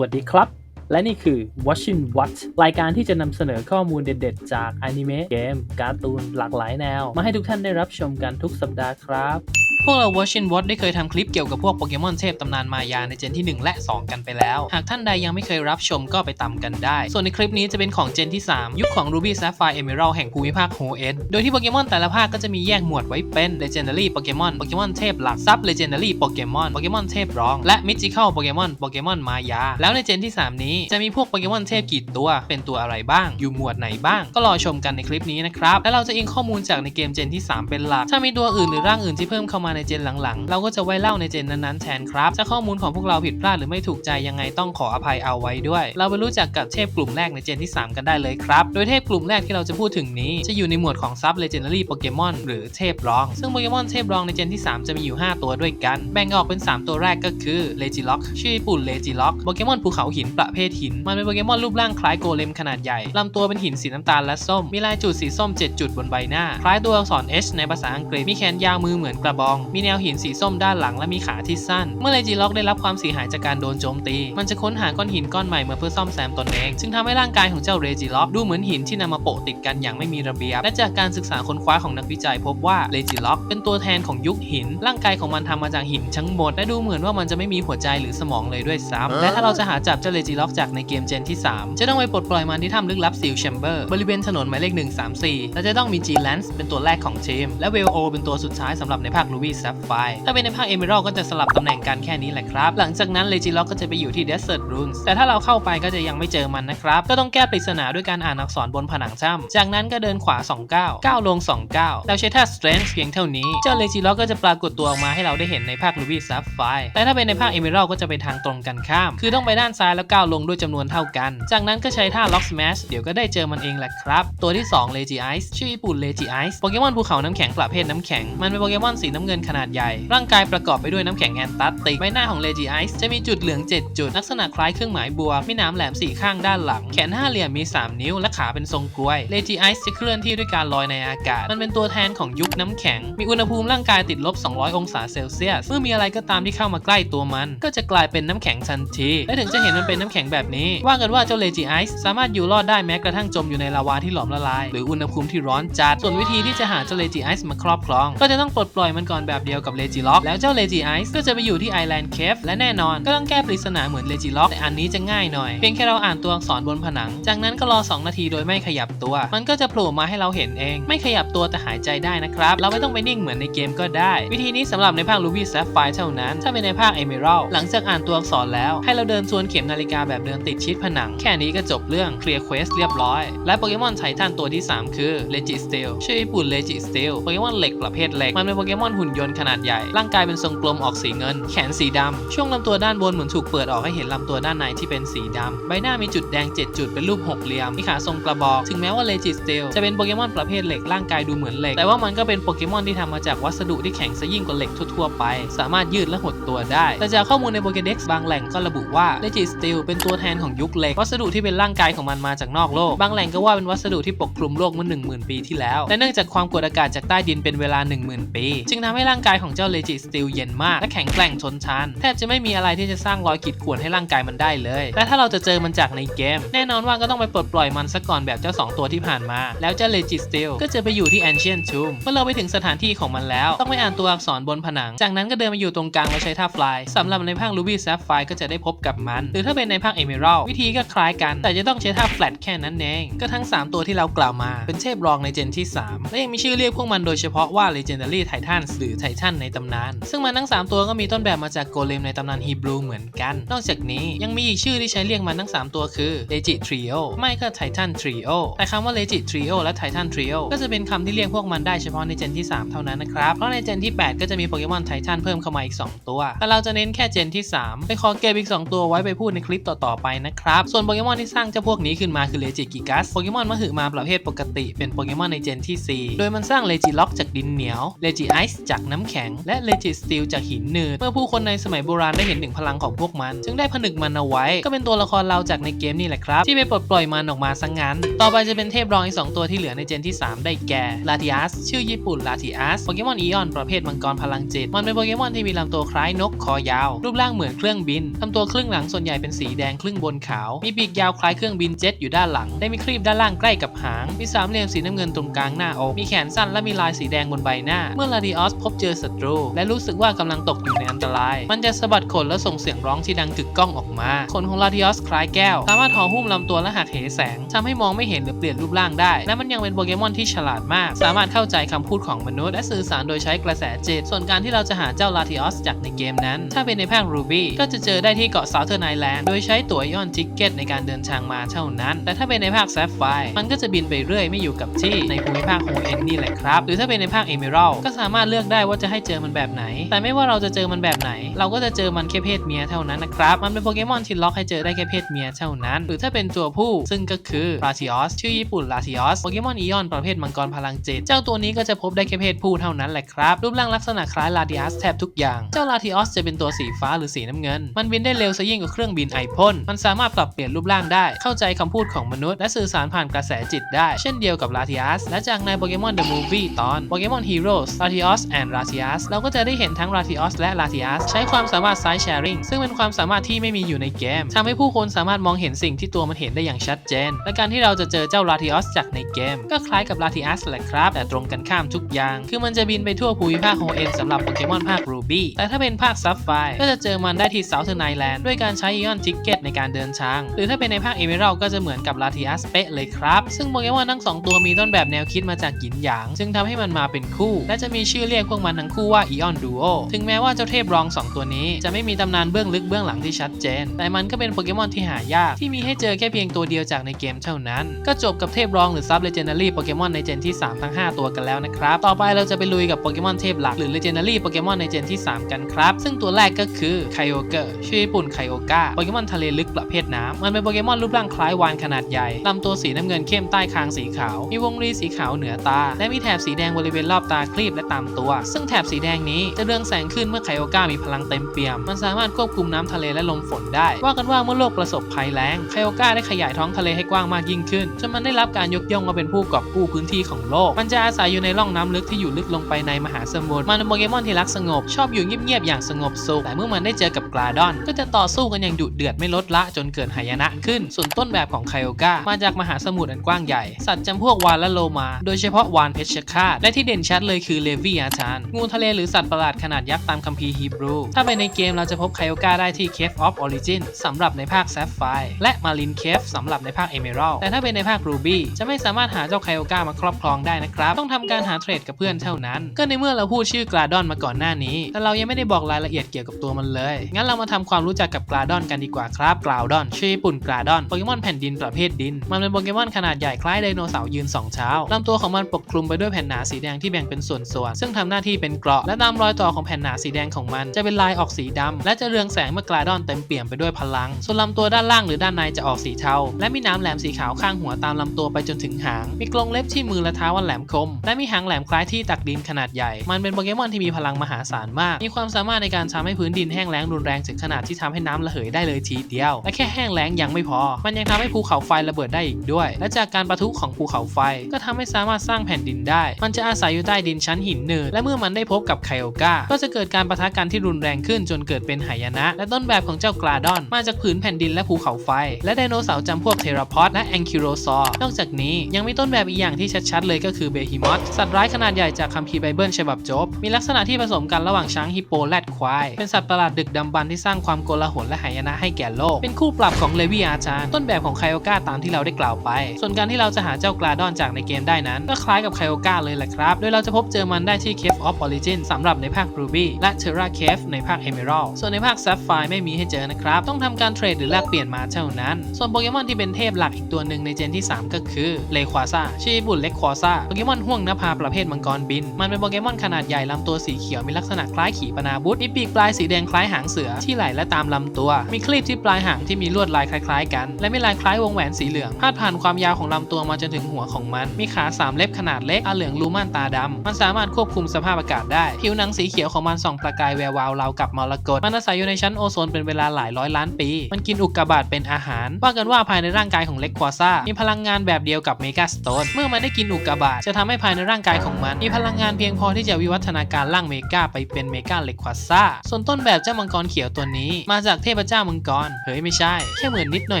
วัสดีครับ และนี่คือ Watching What รายการที่จะนำเสนอข้อมูลเด็ดๆ จากอนิเมะเกม การ์ตูนหลากหลายแนว มาให้ทุกท่านได้รับชมกันทุกสัปดาห์ครับ พวกเรา Watching What ได้เคยทำคลิปเกี่ยวกับพวกโปเกมอนเทพตำนานมายาในเจนที่ 1 และ 2 กันไปแล้ว หากท่านใดยังไม่เคยรับชมก็ไปตามกันได้ ส่วนในคลิปนี้จะเป็นของเจนที่ 3 ยุคของ Ruby Sapphire Emerald แห่งภูมิภาคโฮเอ็นโดยที่โปเกมอนแต่ละภาคก็จะมีแยกหมวดไว้เป็น Legendary Pokemon โปเกมอนเทพหลัก Sub Legendary Pokemon โปเกมอนเทพรอง และ Mythical Pokemon โปเกมอนมายา แล้วในเจนที่ 3 นี้จะมีพวกโปเกมอนเทพกี่ตัว เป็นตัวอะไรบ้าง อยู่หมวดไหนบ้าง ก็รอชมกันในคลิปนี้นะครับ และเราจะอิงข้อมูลจากในเกมเจนที่ 3 เป็นหลัก ถ้ามีตัวอื่นหรือร่างอื่นที่เพิ่มเข้ามาในเจนหลังๆ เราก็จะไว้เล่าในเจนนั้นๆแทนครับถ้าข้อมูลของพวกเราผิดพลาดหรือไม่ถูกใจยังไงต้องขออภัยเอาไว้ด้วย เราไปรู้จักกับเทพกลุ่มแรกในเจนที่ 3 กันได้เลยครับ โดยเทพกลุ่มแรกที่เราจะพูดถึงนี้จะอยู่ในหมวดของซับเลเจนดารี่โปเกมอนหรือเทพรอง ซึ่งโปเกมอนเทพรองในเจนที่ 3 จะมีอยู่ 5 ตัวด้วยกัน แบ่งออกเป็น 3 ตัวแรกก็คือเลจิล็อกชื่อญี่ปุ่นเลจิล็อกโปเกมอนภูเขาหินประเภทหิน มันเป็นโปเกมอนรูปร่างคล้ายโกเลมขนาดใหญ่ลำตัวเป็นหินสีน้ำตาลและส้ม มีลายจุดสีส้ม 7 จุดบนใบหน้า คล้ายตัวอักษร H ในภาษาอังกฤษมีแขนยาวมือเหมือนกระบองมีแนวหินสีส้มด้านหลังและมีขาที่สั้น เมื่อเลจิล็อกได้รับความเสียหายจากการโดนโจมตี มันจะค้นหาก้อนหินก้อนใหม่มาเพื่อซ่อมแซมตนเองจึงทำให้ร่างกายของเจ้าเรจิล็อกดูเหมือนหินที่นำมาโปะติดกันอย่างไม่มีระเบียบ และจากการศึกษาค้นคว้าของนักวิจัยพบว่าเลจิล็อกเป็นตัวแทนของยุคหิน ร่างกายของมันทำมาจากหินทั้งหมด และดูเหมือนว่ามันจะไม่มีหัวใจหรือสมองเลยด้วยซ้ำและถ้าเราจะหาจับเจ้าเลจิล็อกจากในเกมเจนที่ 3 จะต้องไปปลดปล่อยมันที่ถ้ำลึกลับซิลแชมเบอร์บริเวณถนนหมายเลข134และจะต้องมี G Lance เป็นตัวแรกของทีมและ w e l o เป็นตัวสุดท้ายสำหรับในภาค Ruby Sapphire ถ้าเป็นในภาค Emerald ก็จะสลับตำแหน่งกันแค่นี้แหละครับ หลังจากนั้น Regirock ก็จะไปอยู่ที่ Desert Runes แต่ถ้าเราเข้าไปก็จะยังไม่เจอมันนะครับ ก็ต้องแก้ปริศนาด้วยการอ่านอักษรบนผนังถ้ำจากนั้นก็เดินขวา2ก้าวก้าวลง2ก้าวแล้วใช้ท่า Strength เพียงเท่านี้ เจ้า Regirock ก็จะปรากฏตัวออกมาให้เราได้เห็นในภาค Ruby Sapphire แต่ถ้าเป็นในภาค Emerald ก็จะไปทางตรงกันข้าม คือต้องไปด้านซ้ายแล้วก้าวลงด้วยจำนวนเท่ากัน จากนั้นก็ใช้ท่า Lock Smash เดี๋ยวก็ได้เจอมันเองแหละครับ ตัวที่2 Legi Ice ชื่อญี่ปุ่น Legi Ice โปเกมอนภูเขาน้ำแข็งประเภทน้ำแข็งมันเป็นโปเกมอนสีน้ำเงินขนาดใหญ่ ร่างกายประกอบไปด้วยน้ำแข็งแอนตาร์กติก ใบหน้าของ Legi Ice จะมีจุดเหลือง 7 จุด ลักษณะคล้ายเครื่องหมายบวกมีหนามแหลมสี่ข้างด้านหลัง แขนห้าเหลี่ยมมี 3 นิ้ว และขาเป็นทรงกล้วย Legi Ice จะเคลื่อนที่ด้วยการลอยในอากาศ มันเป็นตัวแทนของยุคน้ำแข็ง มีอุณหภูมิร่างกายติดลบ 200 องศาเซลเซียส เมื่อมีอะไรก็ตามที่เข้ามาใกล้ตัวมัน ก็จะกลายเป็นน้ำแข็งทันที และถึงจะเห็นมันเป็นน้ำแข็งแบบนี้ ว่ากันว่าเจ้า Legi Ice สามารถอยู่รอดได้แม้กระทั่งจมอยู่ในลาวาที่หลอมละลาย หรืออุณหภูมิที่ร้อนจัด ส่วนวิธีที่จะหาเจ้า Legi Ice มาครอบครอง ก็จะต้องปลดปล่อยมันก่อนแบบเดียวกับ Legi Lock แล้วเจ้า Legi Ice ก็จะไปอยู่ที่ Island Cave และแน่นอนก็ต้องแก้ปริศนาเหมือน Legi Lock แต่อันนี้จะง่ายหน่อยเพียงแค่เราอ่านตัวอักษรบนผนัง จากนั้นก็รอ 2 นาทีโดยไม่ขยับตัว มันก็จะโผล่มาให้เราเห็นเอง ไม่ขยับตัวแต่หายใจได้นะครับ เราไม่ต้องไปนิ่งเหมือนในเกมก็ได้ วิธีนี้สำหรับในภาค Ruby Sapphire เท่านั้น ถ้าเป็นในภาค Emerald หลังจากอ่านตัวอักษรแล้ว ให้เราเดินทวนเข็มนาฬิกาแบบเดินติดชิดผนัง แค่นี้ก็จบเรื่องเคลียร์เควสเรียบร้อย และโปเกมอนไททันตัวที่ 3 คือ Legi Steel ชื่อญี่ปุ่น Legi Steel โปเกมอนเหล็กประเภทเหล็กมันเป็นโปเกมอนหุ่นยนต์ขนาดใหญ่ ร่างกายเป็นทรงกลมออกสีเงิน แขนสีดำ ช่วงลำตัวด้านบนเหมือนถูกเปิดออกให้เห็นลำตัวด้านในที่เป็นสีดำ ใบหน้ามีจุดแดง 7 จุดเป็นรูปหกเหลี่ยม มีขาทรงกระบอก ถึงแม้ว่า Legi Steel จะเป็นโปเกมอนประเภทเหล็ก ร่างกายดูเหมือนเหล็ก แต่ว่ามันก็เป็นโปเกมอนที่ทำมาจากวัสดุที่แข็งซะยิ่งกว่าเหล็กทั่วๆไป สามารถยืดและหดตัวได้ แต่จากข้อมูลใน Pokédex บางแหล่งก็ระบุว่า Legi Steel เป็นตัวแทนของยุคเหล็ก วัสดุที่เป็นร่างกายของมันมาจากนอกโลก บางแหล่งก็ว่าเป็นวัสดุที่ปกคลุมโลกเมื่อ10,000 ปีที่แล้ว และเนื่องจากความกดอากาศจากใต้ดินเป็นเวลา 10,000 ปี จึงทำให้ร่างกายของเจ้า Legi Steel เย็นมาก และแข็งแกร่งทนทาน แทบจะไม่มีอะไรที่จะสร้างรอยขีดข่วนให้ร่างกายมันได้เลย และถ้าเราจะเจอมันจากในเกม แน่นอนว่าก็ต้องไปปลดปล่อยมันซะก่อนแบบเจ้า 2 ตัวที่ผ่านมา แล้วเจ้า Legi Steel ก็จะไปอยู่ที่ Ancient Tomb เมื่อเราไปถึงสถานที่ของมันแล้ว ต้องไปอ่านตัวอักษรบนผนัง จากนั้นก็เดินมาอยู่ตรงกลางแล้วใช้ท่า Fly สำหรับในภาค Ruby Sapphire ก็จะได้พบกับมัน หรือถ้าเป็นในภาค Emerald วิธีก็คล้ายกัน แต่จะต้องใช้ท่า Flat แค่นั้นเอง ก็ทั้ง 3 ตัวที่เรากล่าวมา เป็นเทพรองในเจนที่ 3 และยังมีชื่อเรียกพวกมันโดยเฉพาะว่า Legendary Titans หรือ Titan ในตำนาน ซึ่งมันทั้ง 3 ตัวก็มีต้นแบบมาจากโกเลมในตำนานฮีบรูเหมือนกัน นอกจากนี้ยังมีอีกชื่อที่ใช้เรียกมันทั้ง 3 ตัวคือ Legi Trio ไม่ก็ Titan Trio แต่คำว่า Legi Trio และ Titan Trio ก็จะเป็นคำที่เรียกพวกมันได้เฉพาะในเจนที่ 3 เท่านั้นนะครับเพราะในเจนที่ 8 ก็จะมีโปเกมอนไททันเพิ่มเข้ามาอีก 2 ตัว แต่เราจะเน้นแค่เจนที่ 3 ไปขอเก็บอีก 2 ตัวไว้ไปพูดในคลิปต่อๆไปนะครับส่วนโปเกมอนที่สร้างเจ้าพวกนี้ขึ้นมาคือ Legi Gigas โปเกมอนมหึมาประเภทปกติเป็นโปเกมอนในเจนที่ 4 โดยมันสร้าง Legi Lock จากดินเหนียว Legi Ice จากจากน้ำแข็ง และ Legit Steel จากหินหนืดเมื่อผู้คนในสมัยโบราณได้เห็นถึงพลังของพวกมัน จึงได้ผนึกมันเอาไว้ ก็เป็นตัวละครเราจากในเกมนี่แหละครับ ที่ไปปลดปล่อยมันออกมาซะงงั้น ต่อไปจะเป็นเทพรองอีก 2 ตัวที่เหลือในเจนที่ 3 ได้แก่ Latias ชื่อญี่ปุ่น Latias โปเกมอนอีออนประเภทมังกรพลังจิตมันเป็นโปเกมอนที่มีลำตัวคล้ายนกคอยาว รูปร่างเหมือนเครื่องบินลำตัวครึ่งหลังส่วนใหญ่เป็นสีแดงครึ่งบนขาว มีปีกยาวคล้ายเครื่องบินเจ็ตอยู่ด้านหลัง ได้มีครีบด้านล่างใกล้กับหาง มีสามเหลี่ยมสีน้ำเงินตรงกลางหน้าอก มีแขนสั้นและมีลายสีแดงบนใบหน้า เมื่อลาดิออสพบเจอศัตรู และรู้สึกว่ากำลังตกอยู่ในอันตราย มันจะสะบัดขนและส่งเสียงร้องที่ดังกึกก้องออกมา ขนของลาดิออสคล้ายแก้ว สามารถห่อหุ้มลำตัวและหักเหแสงทำให้มองไม่เห็นหรือเปลี่ยนรูปร่างได้ และมันยังเป็นโปเกมอนที่ฉลาดมาก สามารถเข้าใจคำพูดของมนุษย์และสื่อสารโดยใช้กระแสจิต ส่วนการที่เราจะหาเจ้าลาดิออสจากในเกมนั้น ถ้าเป็นในภาครูบี้ก็จะเจอได้ที่เกาะซา u เทอร์ไนแลนด์โดยใช้ตั๋วออนทิกเก็ตในการเดินทางมาเท่านั้น แต่ถ้าเป็นในภาคแซฟไฟมันก็จะบินไปเรื่อยไม่อยู่กับที่ในภูมิภาคโฮเอ็นนี่แหละครับ หรือถ้าเป็นในภาคเอเมอรัลก็สามารถเลือกได้ว่าจะให้เจอมันแบบไหน แต่ไม่ว่าเราจะเจอมันแบบไหน เราก็จะเจอมันแค่เพศเมียเท่านั้นนะครับ มันเป็นโปเกมอนที่ล็อกให้เจอได้แค่เพศเมียเท่านั้น หรือถ้าเป็นตัวผู้ ซึ่งก็คือลาทิออสชื่อญี่ปุ่นลาทิออสโปเกมอนอีออนประเภทมังกรพลังจิตเจ้าตัวนี้ก็จะพบได้แค่เพศผู้เท่านั้นแหละครับ รูปร่างลักษณะคล้ายลาดิอัสแทบทุกอย่าง เจ้าลาทิออสจะเป็นตัวสีฟ้าหรือสีน้ำเงิน มันบินได้เร็วซะยิ่งกว่าเครื่องบินไอพ่นมันสามารถปรับเปลี่ยนรูปร่างได้ เข้าใจคำพูดของมนุษย์และสื่อสารผ่านกระแสจิตได้ เช่นเดียวกับลาทิอัสและจากในโปเกมอนเดอะมูฟวี่ตอนโปเกมอนฮีโร่ลาทิออสแอนด์ลาทิอัสเราก็จะได้เห็นทั้งลาทิออสและลาทิอัสใช้ความสามารถไซส์แชร์ริงซึ่งเป็นความสามารถที่ไม่มีอยู่ในเกมทำให้ผู้คนสามารถมองเห็นสิ่งที่ตัวมันเห็นได้อย่างชัดเจน และการที่เราจะเจอเจ้าลาทิออสจากในเกม ก็คล้ายกับลาทิอัสแหละครับ แต่ตรงกันข้ามทุกอย่าง คือมันจะบินไปทั่วภูมิภาคโฮเอ็นสำหรับโปเกมอนภาครูบี้แต่ถ้าเป็นภาคซับไฟก็จะเจอมันได้ที่เซาเทอร์ไนแลนด์ด้วยการใช้อีออนทิกเก็ตในการเดินทาง หรือถ้าเป็นในภาคเอเมอรัลก็จะเหมือนกับลาทิอัสเป๊ะเลยครับ ซึ่งโปเกมอนทั้งสองตัวมีต้นแบบแนวคิดมาจากหยินหยางจึงทำให้มันมาเป็นคู่ และจะมีชื่อเรียกพวกมันทั้งคู่ว่าอีออนดูโอถึงแม้ว่าเจ้าเทพรองสองตัวนี้ จะไม่มีตำนานเบื้องลึกเบื้องหลังที่ชัดเจน แต่มันก็เป็นโปเกมอนที่หายาก ที่มีให้เจอแค่เพียงตัวเดียวจากในเกมเท่านั้น ก็จบกับเทพรองหรือซับเลเจนดารี่โปเกมอนในเจนที่ 3 ทั้ง 5 ตัวกันแล้วนะครับ ต่อไปเราจะไปลุยกับโปเกมอนเทพหลักหรือเลเจนดารี่โปเกมอนในเจนที่ 3 กันครับ ซึ่งตัวแรกก็คือไคโอเกอร์ชื่อญี่ปุ่นไคโอกาโปเกมอนทะเลลึกประเภทน้ำมันเป็นโปเกมอนรูปร่างคล้ายวานขนาดใหญ่ลำตัวสีน้ำเงินเข้มใต้คางสีขาว มีวงรีสีขาวเหนือตา และมีแถบสีแดงบริเวณรอบตาคลีบและตามตัวซึ่งแถบสีแดงนี้จะเรืองแสงขึ้นเมื่อไคโอกามีพลังเต็มเปี่ยม มันสามารถควบคุมน้ำทะเลและลมฝนได้ ว่ากันว่าเมื่อโลกประสบภัยแล้งไคโอกาได้ขยายท้องทะเลให้กว้างมากยิ่งขึ้นจนมันได้รับการยกย่องว่าเป็นผู้กอบกู้พื้นที่ของโลก มันจะอาศัยอยู่ในร่องน้ำลึกที่อยู่ลึกลงไปในมหาสมุทรมันเป็นโปเกมอนที่รักสงบ ชอบอยู่เงียบๆอย่างสงบสุขแต่เมื่อมันได้เจอกับกลาดอน ก็จะต่อสู้กันอย่างดุเดือดไม่ลดละจนเกิดหายนะขึ้น ส่วนต้นแบบของไคโอกามาจากมหาสมุทรอันกว้างใหญ่ สัตว์จำพวกวานและโลมา โดยเฉพาะวานเพชฌฆาตและที่เด่นชัดเลยคือเลวีอาชานงูทะเลหรือสัตว์ประหลาดขนาดยักษ์ตามคัมภีร์ฮีบรู ถ้าไปในเกมเราจะพบไคโอกาได้ที่ Cave of Origin สำหรับในภาค Sapphire และ Marine Cave สำหรับในภาค Emerald แต่ถ้าเป็นในภาค Ruby จะไม่สามารถหาเจ้าไคโอกามาครอบครองได้นะครับ ต้องทำการหาเทรดกับเพื่อนเท่านั้น ก็ในเมื่อเราพูดชื่อกลาดอนมาก่อนหน้านี้ แต่เรายังไม่ได้บอกรายละเอียดเกี่ยวกับตัวมันเลย งั้นเรามาทำความรู้จักกับกลาดอนกันดีกว่าครับกลาดอนชื่อญี่ปุ่นกลาดอนโปเกมอนแผ่นดินประเภทดิน มันเป็นโปเกมอนขนาดใหญ่คล้ายไดโนเสาร์ยืนสองเท้าลำตัวของมันปกคลุมไปด้วยแผ่นหนาสีแดงที่แบ่งเป็นส่วนๆซึ่งทำหน้าที่เป็นเกราะ และตามรอยต่อของแผ่นหนาสีแดงของมัน จะเป็นลายออกสีดำและจะเรืองแสงเมื่อกลาดอนเต็มเปี่ยมไปด้วยพลัง ส่วนลำตัวด้านล่างหรือด้านในจะออกสีเทา และมีน้ำแหลมสีขาวข้างหัวตามลำตัวไปจนถึงหาง มีกรงเล็บที่มือและเท้าอันแหลมคม และมีหางแหลมคล้ายที่ตักดินขนาดใหญ่ มันเป็นโปเกมอนที่มีพลังมหาศาลมาก มีความสามารถในการทำให้พื้นดินแห้งแล้งรุนแรงถึงขนาดที่ทำให้น้ำระเหยได้เลยทีเดียว และแค่แห้งแล้งยังไม่พอ มันยังทำให้ภูเขาไฟระเบิดได้อีกด้วย และจากการประทุของภูเขาไฟ ก็ทำให้สามารถสร้างแผ่นดินได้ มันจะอาศัยอยู่ใต้ดินชั้นหินหนืดและเมื่อมันได้พบกับไคโอกาก็จะเกิดการปะทะกันที่รุนแรงขึ้นจนเกิดเป็นหายนะ และต้นแบบของเจ้ากลาดอนมาจากผืนแผ่นดินและภูเขาไฟ และไดโนเสาร์จำพวกเทราพอดและแองคิโรซอร์นอกจากนี้ยังมีต้นแบบอีกอย่างที่ชัดๆเลยก็คือเบฮิมอสสัตว์ร้ายขนาดใหญ่จากคัมภีร์ไบเบิลฉบับจบ มีลักษณะที่ผสมกันระหว่างช้างฮิปโปและควาย เป็นสัตว์ประหลาดดึกดำบรรที่สร้างความโกลาหลและหายนะให้แก่โลก เป็นคู่ปรับของเลวีอาจารย์ต้นแบบของไคโอกาตามที่เราได้กล่าวไป ส่วนการที่เราจะหาเจ้ากลาดอนจากในเกมได้นั้น ก็คล้ายกับไคโอกาเลยแหละครับ โดยเราจะพบเจอมันได้ที่ Cave of Origin สำหรับในภาค Ruby และ Terra Cave ในภาค Emerald ส่วนในภาค Sapphire ไม่มีให้เจอนะครับ ต้องทำการเทรดหรือแลกเปลี่ยนมาเท่านั้น ส่วนโปเกมอนที่เป็นเทพหลักอีกตัวหนึ่งในเจนที่ 3 ก็คือเลควาซาชื่อญี่ปุ่นเลควาซาโปเกมอนห่วงนภาประเภทมังกรบิน มันเป็นโปเกมอนขนาดใหญ่ลำตัวสีเขียวมีลักษณะคล้ายขีปนาวุธมีปีกปลายสีแดงคล้ายหางเสือที่ไหล่และตามลำตัว มีคลีบที่ปลายหางที่มีลวดลายคล้ายๆ กัน และมีลายคล้ายวงแหวนสีเหลืองพาดผ่านความยาวของลำตัวมาจนถึงหัวของมัน มีขาสามเล็บขนาดเล็กตาเหลืองรูม่านตาดำมันสามารถควบคุมสภาพาพอากาศได้ ผิวหนังสีเขียวของมันส่องประกายแวววาวราวกับมรกตมันอาศัยอยู่ในชั้นโอโซนเป็นเวลาหลายร้อยล้านปี มันกินอุกกาบาตเป็นอาหาร ว่ากันว่าภายในร่างกายของเล็กควาซ่ามีพลังงานแบบเดียวกับเมกาสโตน เมื่อมันได้กินอุกกาบาตจะทำให้ภายในร่างกายของมัน มีพลังงานเพียงพอที่จะวิวัฒนาการร่างเมกาไปเป็นเมกาเล็กควาซ่า ส่วนต้นแบบเจ้ามังกรเขียวตัวนี้ มาจากเทพเจ้ามังกร เฮ้ยไม่ใช่ แค่เหมือนนิดหน่อ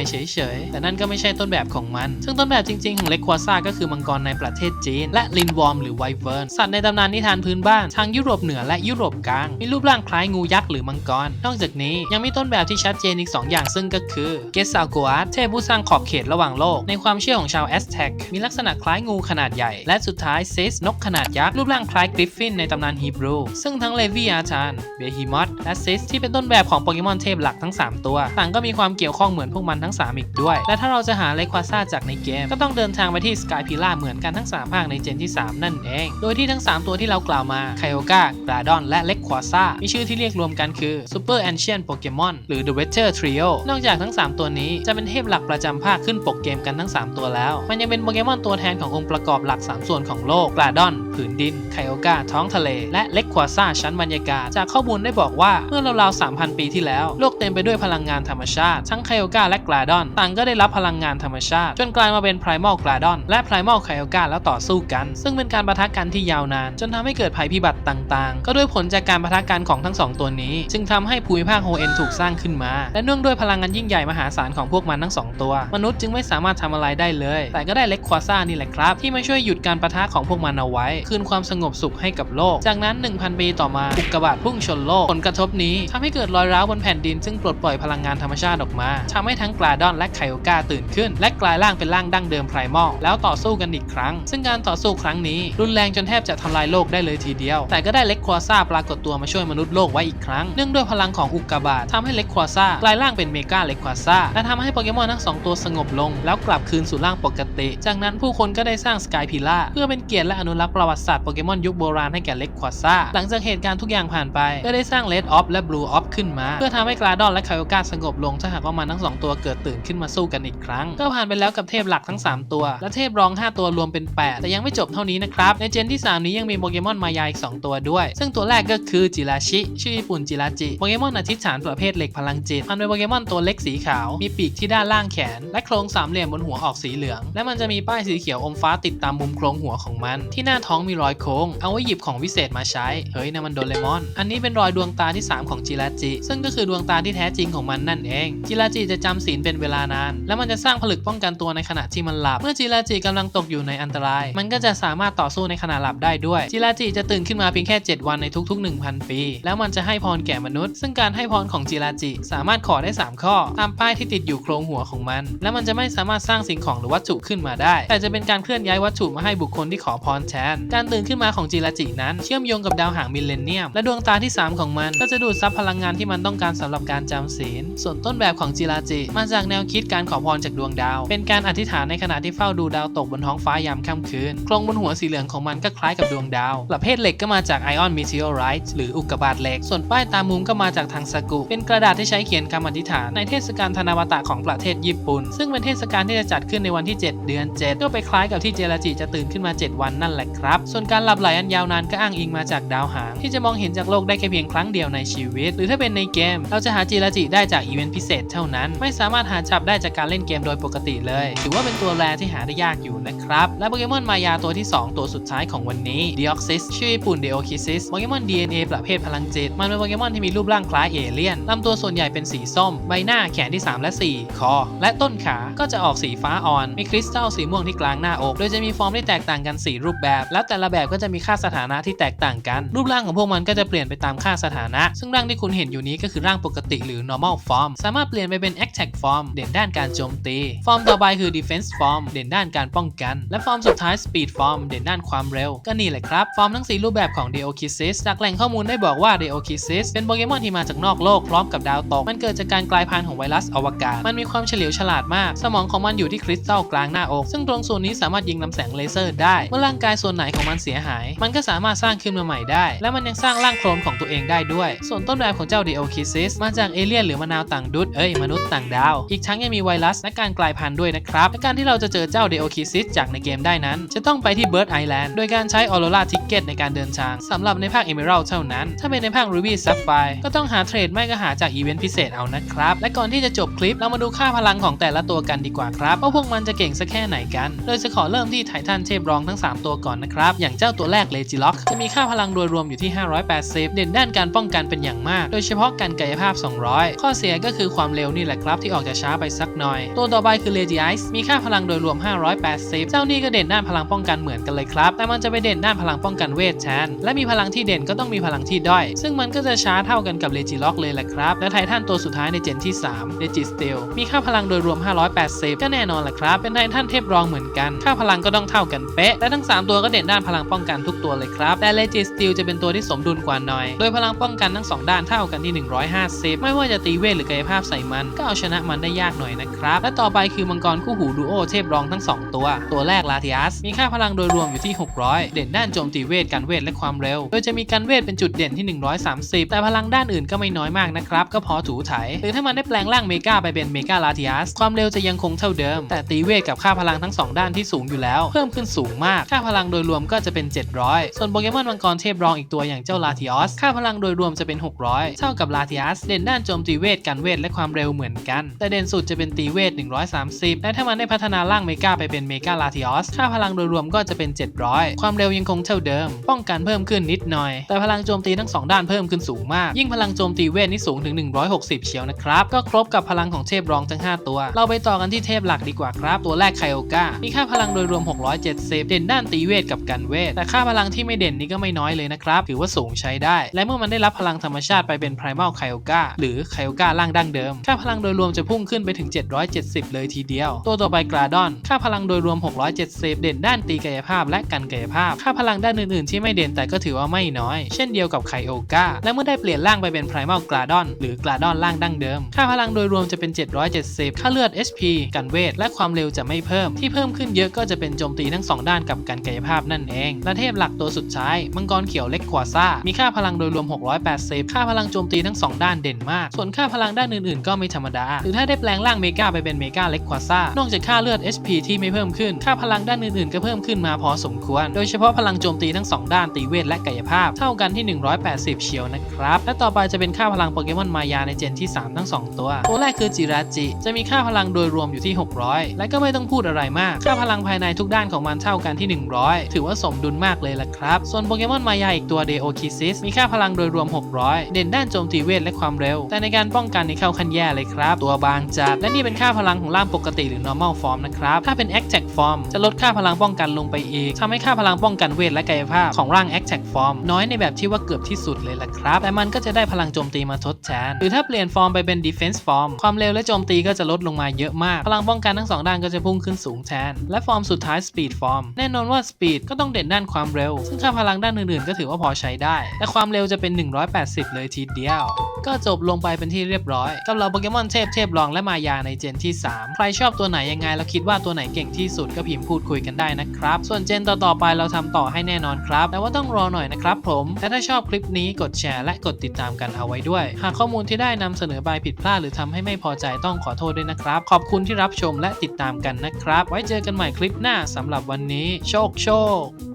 ยเฉยๆ แต่นั่นก็ไม่ใช่ต้นแบบของมัน ซึ่งต้นแบบจริงๆของเล็กควาซ่าก็คือมังกรในประเทศจีน และลินวอร์มหรือไวเวิร์น สัตว์ในตำนานนิทานพื้นบ้านทางยุโรปเหนือและยุโรปกลาง มีรูปร่างคล้ายงูยักษ์หรือมังกร นอกจากนี้ยังมีต้นแบบที่ชัดเจนอีก 2 อย่างซึ่งก็คือเกสซาโกอาเทพผู้สร้างขอบเขตระหว่างโลก ในความเชื่อของชาวแอสแท็กมีลักษณะคล้ายงูขนาดใหญ่ และสุดท้ายซิสนกขนาดยักษ์รูปร่างคล้ายกริฟฟินในตำนานฮีบรู ซึ่งทั้งเลวีอาธานเบฮิมอสและซิสที่เป็นต้นแบบของโปเกมอนเทพหลักทั้ง 3 ตัว ต่างก็มีความเกี่ยวข้องเหมือนพวกมันทั้ง 3 อีกด้วย และถ้าเราจะหาเลควาซ่าจากในเกม ก็ต้องเดินทางไปที่สกายพิล่าเหมือนกันทั้ง 3 ภาคในเจนที่ 3 นั่นเอง โดยที่ทั้ง 3 ตัวที่เรากล่าวมาไคโอกากราดอนและเล็กควาซ่ามีชื่อที่เรียกรวมกันคือ Super Ancient Pokemon หรือ The Weather Trio นอกจากทั้ง 3 ตัวนี้จะเป็นเทพหลักประจำภาคขึ้นปกเกมกันทั้ง 3 ตัวแล้ว มันยังเป็นโปเกมอนตัวแทนขององค์ประกอบหลัก 3 ส่วนของโลกกราดอน ผืนดิน ไคโอกาท้องทะเล และเล็กควาซ่าชั้นบรรยากาศ จากข้อมูลได้บอกว่าเมื่อราวๆ3,000 ปีที่แล้วโลก เต็มไปด้วยพลังงานธรรมชาติ ทั้งไคโอกาและกราดอน ต่างก็ได้รับพลังงานธรรมชาติ จนกลายมาเป็นไพรมอลกราดอน และไพรมอลไคโอกาแล้วต่อสู้กัน ซึ่งเป็นการประทะกันที่ยาวนาน จนทำให้เกิดภัยพิบัติต่างๆ ก็ด้วยผลจากการประทะกันของทั้งสองตัวนี้ จึงทำให้ภูมิภาคโฮเอ็นถูกสร้างขึ้นมา และเนื่องด้วยพลังงานยิ่งใหญ่มหาศาลของพวกมันทั้งสองตัว มนุษย์จึงไม่สามารถทำอะไรได้เลย แต่ก็ได้เล็กควาซ่านี่แหละครับ ที่มาช่วยหยุดการประทะของพวกมันเอาไว้ คืนความสงบสุขให้กับโลก จากนั้น 1,000 ปีต่อมาอุกกาบาตพุ่งชนโลกผลกระทบนี้ทำให้เกิดรอยร้าวบนแผ่นดินซงปลดปล่อยพลังงานธรรมชาติออกมาทำให้ทั้งกราดอนและไคโอกาตื่นขึ้น และกลายร่างเป็นร่างดั้งเดิมไพรมอลแล้วต่อสู้กันอีกครั้ง ซึ่งการต่อสู้ครั้งนี้ รุนแรงจนแทบจะทำลายโลกได้เลยทีเดียว แต่ก็ได้เล็กควาซ่าปรากฏตัวมาช่วยมนุษย์โลกไว้อีกครั้งเนื่องด้วยพลังของอุกกาบาตทำให้เล็กควาซ่ากลายร่างเป็นเมกาเล็กควาซ่าและทำให้โปเกมอนทั้งสองตัวสงบลง แล้วกลับคืนสู่ร่างปกติ จากนั้นผู้คนก็ได้สร้างสกายพิล่าเพื่อเป็นเกียรติและอนุรักษ์ประวัติศาสตร์โปเกมอนยุคโบราณให้แก่เล็กควาซ่าหลังจากเหตุการณ์ทุกอย่างผ่านไป ก็ได้สร้างเลดออฟและบลูออฟขึ้นมา เพื่อทำให้กราดดอนและไคโอกาสงบลงถ้าหากว่ามันทั้งสองตัวเกิดตื่นขึ้นมาสู้กันอีกครั้ง ก็ผ่านไปแล้วกับเทพหลักทั้ง 3 ตัว และเทพรอง 5 ตัวรวมเป็น 8 แต่ยังไม่จบเท่านี้นะครับในเจนที่ 3 นี้ยังมีโปเกมอนมายาอีก 2 ตัวด้วย ซึ่งตัวแรกก็คือจิราชิ ชื่อญี่ปุ่นจิราจิโปเกมอนอธิษฐานประเภทเหล็กพลังจิตมันเป็นโปเกมอนตัวเล็กสีขาวมีปีกที่ด้านล่างแขน และโครงสามเหลี่ยมบนหัวออกสีเหลือง และมันจะมีป้ายสีเขียวอมฟ้าติดตามมุมโครงหัวของมัน ที่หน้าท้องมีรอยโค้ง เอาไว้หยิบของวิเศษมาใช้เฮ้ยนั่นมันโดเรมอน อันนี้เป็นรอยดวงตาที่ 3 ของจิราจิ ซึ่งก็คือดวงตาที่แท้จริงของมันนั่นเอง จิราจิจะจำศีลเป็นเวลานาน และมันจะสร้างผลึกป้องกันตัวในขณะที่มันหลับ เมื่อจิราจิกำลังตกอยู่ในอันตราย มันก็จะสามารถต่อสู้ในขณะหลับได้ด้วย จิราจิจะตื่นขึ้นมาเพียงแค่ 7 วันในทุก ๆ 1,000 ปี แล้วมันจะให้พรแก่มนุษย์ ซึ่งการให้พรของจิราจิสามารถขอได้ 3 ข้อ ตามป้ายที่ติดอยู่โครงหัวของมัน และมันจะไม่สามารถสร้างสิ่งของหรือวัตถุขึ้นมาได้ แต่จะเป็นการเคลื่อนย้ายวัตถุมาให้บุคคลที่ขอพรแทนการตื่นขึ้นมาของจิราจินั้นเชื่อมโยงกับดาวหางมิลเลนเนียม และดวงตาที่ 3 ของมันก็จะดูดซับพลังงานที่มันต้องการสำหรับการจำศีล ส่วนต้นแบบของจิราจิ มาจากแนวคิดการขอพรจากดวงดาว เป็นการอธิษฐานในขณะที่เฝ้าดูดาวตกบนท้องฟ้ายามค่ำคืน โครงบนหัวสีเหลืองของมันก็คล้ายกับดวงดาว ประเภทเหล็กก็มาจากไอออนมิเทโอไรต์หรืออุกกาบาตเหล็ก ส่วนป้ายตามมุมก็มาจากทางซากุ เป็นกระดาษที่ใช้เขียนคำอธิษฐานในเทศกาลธนาวตะของประเทศญี่ปุ่น ซึ่งเป็นเทศกาลที่จะจัดขึ้นในวันที่ 7 เดือน 7 ก็ไปคล้ายกับที่เจราจิจะตื่นขึ้นมา 7 วันนั่นแหละครับ ส่วนการหลับไหลอันยาวนานก็อ้างอิงมาจากดาวหาง ที่จะมองเห็นจากโลกได้แค่เพียงครั้งเดียวในชีวิต หรือถ้าเป็นในเกมเราจะหาาจิราจิได้จากอีเวนต์พิเศษเท่านั้น ไม่สามารถหาจับได้จากการเล่นเกมโดยปกติเลย ถือว่าเป็นตัวแรที่หาได้ยากอยู่นะครับ และโปเกมอนมายาตัวที่ 2 ตัวสุดท้ายของวันนี้ Deoxys ชื่อญี่ปุ่น Deoxys โปเกมอน DNA ประเภทพลังจิต มันเป็นโปเกมอนที่มีรูปร่างคล้ายเอเลี่ยนลำตัวส่วนใหญ่เป็นสีส้ม ใบหน้าแขนที่ 3 และ 4 คอ และต้นขาก็จะออกสีฟ้าอ่อน มีคริสตัลสีม่วงที่กลางหน้าอก โดยจะมีฟอร์มที่แตกต่างกัน 4 รูปแบบ แล้วแต่ละแบบก็จะมีค่าสถานะที่แตกต่างกัน รูปร่างของพวกมันก็จะเปลี่ยนไปตามค่าสถานะ ซึ่งร่างที่คุณเห็นอยู่นี้ก็คือร่างปกติหรือ normal form สามารถเปลี่ยนไปเป็น attack form เด่นด้านการโจมตี ฟอร์มต่อไปคือ defense form เด่นด้านการป้องกัน และฟอร์มสุดท้าย speed form เด่นด้านความเร็ว ก็นี่แหละครับ ฟอร์มทั้ง 4 รูปแบบของ Deoxys จากแหล่งข้อมูลได้บอกว่า Deoxys เป็นโปเกมอนที่มาจากนอกโลกพร้อมกับดาวตก มันเกิดจากการกลายพันธุ์ของไวรัสอวกาศ มันมีความเฉลียวฉลาดมาก สมองของมันอยู่ที่คริสตัลกลางหน้าอก ซึ่งตรงส่วนนี้สามารถยิงลำแสงเลเซอร์ได้ เมื่อร่างกายส่วนไหนของมันเสียหาย มันก็สามารถสร้างขึ้นมาใหม่ได้ และมันยังสร้างร่างโคลนของตัวเองได้ด้วย ส่วนต้นแบบของเจ้า Deoxys มาจจากเอเลี่ยนหรือมะนาวต่างดุดเอ้ยมนุษย์ต่างดาว อีกทั้งยังมีไวรัสและการกลายพันธุ์ด้วยนะครับและการที่เราจะเจอเจ้า Deoxys จากในเกมได้นั้น จะต้องไปที่ Bird Island โดยการใช้ Aurora Ticket ในการเดินทางสำหรับในภาค Emerald เท่านั้น ถ้าเป็นในภาค Ruby Sapphire ก็ต้องหาเทรดไม่ก็หาจากอีเวนต์พิเศษเอานะครับและก่อนที่จะจบคลิปเรามาดูค่าพลังของแต่ละตัวกันดีกว่าครับว่าพวกมันจะเก่งสักแค่ไหนกัน โดยจะขอเริ่มที่ไททันเทพรองทั้ง 3 ตัวก่อนนะครับ อย่างเจ้าตัวแรก Legilock จะมีค่าพลังโดยรวมอยู่ที่ 580 เด่นด้านการป้องกันเป็นอย่างมาก โดยเฉพาะการกายภาพ200 ข้อเสียก็คือความเร็วนี่แหละครับที่ออกจะช้าไปสักหน่อย ตัวต่อไปคือ Lady Ice มีค่าพลังโดยรวม 580 เจ้านี่ก็เด่นด้านพลังป้องกันเหมือนกันเลยครับ แต่มันจะไปเด่นด้านพลังป้องกันเวทแทน และมีพลังที่เด่นก็ต้องมีพลังที่ด้อย ซึ่งมันก็จะช้าเท่ากันกับ Legilock เลยแหละครับ และไททันตัวสุดท้ายในเจนที่3 Regi Steel มีค่าพลังโดยรวม 580 ก็แน่นอนแหละครับ เป็นไททันเทพรองเหมือนกัน ค่าพลังก็ต้องเท่ากันเป๊ะ และทั้ง 3 ตัวก็เด่นด้านพลังป้องกันทุกตัวเลยครับ แต่ Regi Steel จะเป็นตัวที่สมดุลกว่าหน่อย โดยพลังป้องกันทั้ง 2 ด้านเท่ากันที่ 150ไม่ว่าจะตีเวทหรือกายภาพใส่มัน ก็เอาชนะมันได้ยากหน่อยนะครับ และต่อไปคือมังกรคู่หูดูโอเทพรองทั้ง 2 ตัว ตัวแรกลาทิอัสมีค่าพลังโดยรวมอยู่ที่ 600 เด่นด้านโจมตีเวทการเวทและความเร็ว โดยจะมีการเวทเป็นจุดเด่นที่ 130 แต่พลังด้านอื่นก็ไม่น้อยมากนะครับ ก็พอถูไถหรือถ้ามันได้แปลงร่างเมกาไปเป็นเมกาลาทิอัสความเร็วจะยังคงเท่าเดิม แต่ตีเวทกับค่าพลังทั้ง 2 ด้านที่สูงอยู่แล้ว เพิ่มขึ้นสูงมาก ค่าพลังโดยรวมก็จะเป็น 700 ส่วนโปเกมอนมังกรเทพรองอีกตัวอย่างเจ้าลาทิออสค่าพลังโดยรวมจะเป็น 600 เท่ากับลาทิอัสเด่นด้านโจมตีเวทการเวทและความเร็วเหมือนกัน แต่เด่นสุดจะเป็นตีเวท 130 และถ้ามันได้พัฒนาร่างเมกาไปเป็นเมกาลาทิออสค่าพลังโดยรวมก็จะเป็น 700 ความเร็วยังคงเท่าเดิม ป้องกันเพิ่มขึ้นนิดหน่อย แต่พลังโจมตีทั้งสองด้านเพิ่มขึ้นสูงมาก ยิ่งพลังโจมตีเวทนี่สูงถึง 160 เชียวนะครับ ก็ครบกับพลังของเทพรองทั้ง 5 ตัว เราไปต่อกันที่เทพหลักดีกว่าครับ ตัวแรกไคโอกามีค่าพลังโดยรวม 670 เด่นด้านตีเวทกับกันเวท แต่ค่าพลังที่ไม่เด่นนี่ก็ไม่น้อยเลยนะครับ ถือว่าสูงใช้ได้ และเมื่อมันได้รับพลังธรรมชาติไปเป็น Primal ไคโอกาหรือไคโอกาล่างดั้งเดิม ค่าพลังโดยรวมจะพุ่งขึ้นไปถึง 770 เลยทีเดียว ตัวต่อไปกราดอน ค่าพลังโดยรวม 670 เด่นด้านตีกายภาพและกันกายภาพ ค่าพลังด้านอื่นๆ ที่ไม่เด่นแต่ก็ถือว่าไม่น้อย เช่นเดียวกับไคโอกาและเมื่อได้เปลี่ยนร่างไปเป็น Primal กราดอนหรือกราดอนล่างดั้งเดิม ค่าพลังโดยรวมจะเป็น 770 ค่าเลือด HP กันเวท และความเร็วจะไม่เพิ่ม ที่เพิ่มขึ้นเยอะก็จะเป็นโจมตีทั้งสองด้านกับการกายภาพนั่นเอง และเทพหลักตัวสุดท้าย มังกรเขียวเล็กควาซ่า มีค่าพลังโดยรวม 680 ค่าพลังโจมตีทั้งสองด้านเด่นมาก ส่วนค่าพลังด้านอื่นๆ ก็ไม่ธรรมดา หรือถ้าได้แปลงร่างเมกาไปเป็นเมกาเล็กควาซ่านอกจากค่าเลือด HP ที่ไม่เพิ่มขึ้น ค่าพลังด้านอื่นๆ ก็เพิ่มขึ้นมาพอสมควร โดยเฉพาะพลังโจมตีทั้งสองด้านตีเวทและกายภาพ เท่ากันที่ 180 เชียวนะครับ และต่อไปจะเป็นค่าพลังโปเกมอนมายาในเจนที่ 3 ทั้ง 2 ตัว ตัวแรกคือจิราจิ จะมีค่าพลังโดยรวมอยู่ที่ 600 และก็ไม่ต้องพูดอะไรมาก ค่าพลังภายในทุกด้านของมันเท่ากันที่ 100 ถือว่าสมดุลมากเลยล่ะครับ ส่วนโปเกมอนมายาอีกตัวเดโอคิซิสมีค่าพลังโดยรวม 600 เด่นด้านโจมตีเวทและความเร็วแต่ในการป้องกันนี่เข้าขั้นแย่เลยครับ ตัวบางจัด และนี่เป็นค่าพลังของร่างปกติหรือ normal form นะครับ ถ้าเป็น attack form จะลดค่าพลังป้องกันลงไปอีกทำให้ค่าพลังป้องกันเวทและกายภาพของร่าง attack form น้อยในแบบที่ว่าเกือบที่สุดเลยล่ะครับ แต่มันก็จะได้พลังโจมตีมาทดแทน หรือถ้าเปลี่ยนฟอร์มไปเป็น defense form ความเร็วและโจมตีก็จะลดลงมาเยอะมาก พลังป้องกันทั้งสองด้านก็จะพุ่งขึ้นสูงแทน และฟอร์มสุดท้าย speed form แน่นอนว่า speed ก็ต้องเด่นด้านความเร็ว ซึ่งค่าพลังด้านอื่นๆ ก็ถือว่าพอใช้ได้และความเร็วจะเป็น 180 เลยทีเดียว ก็จบลงไปเป็นที่เรียบร้อยกับเราโปเกมอนเทพเทพรองและมายาในเจนที่ 3 ใครชอบตัวไหนยังไงแล้วคิดว่าตัวไหนเก่งที่สุดก็พิมพ์พูดคุยกันได้นะครับ ส่วนเจนต่อๆไปเราทำต่อให้แน่นอนครับ แต่ว่าต้องรอหน่อยนะครับผมและถ้าชอบคลิปนี้กดแชร์และกดติดตามกันเอาไว้ด้วย หากข้อมูลที่ได้นำเสนอไปผิดพลาดหรือทำให้ไม่พอใจต้องขอโทษด้วยนะครับ ขอบคุณที่รับชมและติดตามกันนะครับ ไว้เจอกันใหม่คลิปหน้าสำหรับวันนี้ โชคโชค